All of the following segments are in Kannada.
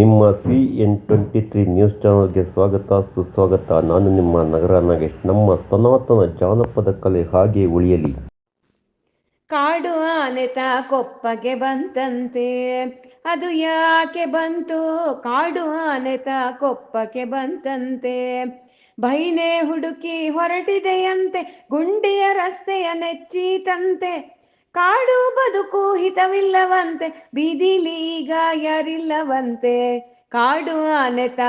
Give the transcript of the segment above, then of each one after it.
ನಿಮ್ಮ C N twenty three news ಚಾನಲ್ಗೆ ಸ್ವಾಗತ, ಸುಸ್ವಾಗತ. ನಾನು ನಿಮ್ಮ ನಗರ ನಾಗೇಶ್. ನಮ್ಮ ಸನಾತನ ಜಾನಪದ ಕಲೆ ಹಾಗೆ ಉಳಿಯಲಿ. ಕಾಡು ಆನೆತ ಕೊಪ್ಪಗೆ ಬಂತಂತೆ. ಅದು ಯಾಕೆ ಬಂತು? ಕಾಡು ಆನೆತ ಕೊಪ್ಪಕ್ಕೆ ಬಂತಂತೆ. ಬೈನೆ ಹುಡುಕಿ ಹೊರಟಿದೆಯಂತೆ. ಗುಂಡಿಯ ರಸ್ತೆಯ ನೆಚ್ಚೀತಂತೆ. ಕಾಡು ಬದುಕು ಹಿತವಿಲ್ಲವಂತೆ, ಬೀದಿಲಿ ಈಗ ಯಾರಿಲ್ಲವಂತೆ. ಕಾಡು ಅನೆತ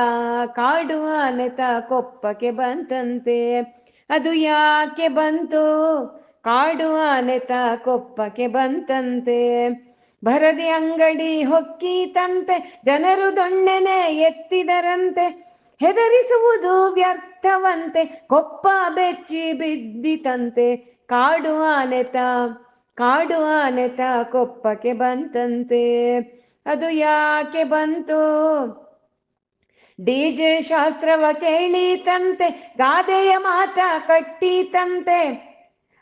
ಕಾಡು ಅನೆತ ಕೊಪ್ಪಕ್ಕೆ ಬಂತಂತೆ. ಅದು ಯಾಕೆ ಬಂತು? ಕಾಡು ಅನೆತ ಕೊಪ್ಪಕ್ಕೆ ಬಂತಂತೆ. ಭರದಿ ಅಂಗಡಿ ಹೊಕ್ಕೀತಂತೆ, ಜನರು ದೊಣ್ಣೆನೆ ಎತ್ತಿದರಂತೆ. ಹೆದರಿಸುವುದು ವ್ಯರ್ಥವಂತೆ, ಕೊಪ್ಪ ಬೆಚ್ಚಿ ಬಿದ್ದಿತಂತೆ. ಕಾಡು ಆನೆ ತಾ ಕಾಡು ಆನೆತ ಕೊಪ್ಪಕ್ಕೆ ಬಂತಂತೆ. ಅದು ಯಾಕೆ ಬಂತು? ಡಿಜೆ ಶಾಸ್ತ್ರವ ಕೇಳೀತಂತೆ, ಗಾದೆಯ ಮಾತ ಕಟ್ಟೀತಂತೆ.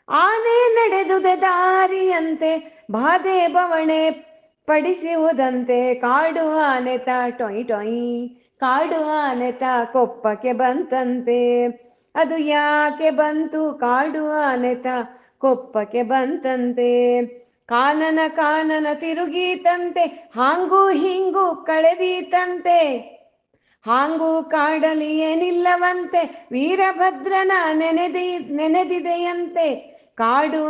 ಆನೆ ನಡೆದುದೆ ದಾರಿಯಂತೆ, ಬಾಧೆ ಬವಣೆ ಪಡಿಸುವುದಂತೆ. ಕಾಡು ಆನೆ ತಾ ಟೊಯ್ ಟೊಯ್ ಕಾಡು ಆನೆ ಕೊಪ್ಪಕ್ಕೆ ಬಂತಂತೆ. ಅದು ಯಾಕೆ ಬಂತು? ಕಾಡು ಆನೆ ಕೊಪ್ಪಕ್ಕೆ ಬಂತಂತೆ. ಕಾನನ ಕಾನನ ತಿರುಗೀತಂತೆ, ಹಾಂಗು ಹಿಂಗು ಕಳೆದೀತಂತೆ. ಹಾಂಗು ಕಾಡಲಿ ಏನಿಲ್ಲವಂತೆ, ವೀರಭದ್ರನ ನೆನೆದಿ ನೆನೆದಿದೆಯಂತೆ. ಕಾಡು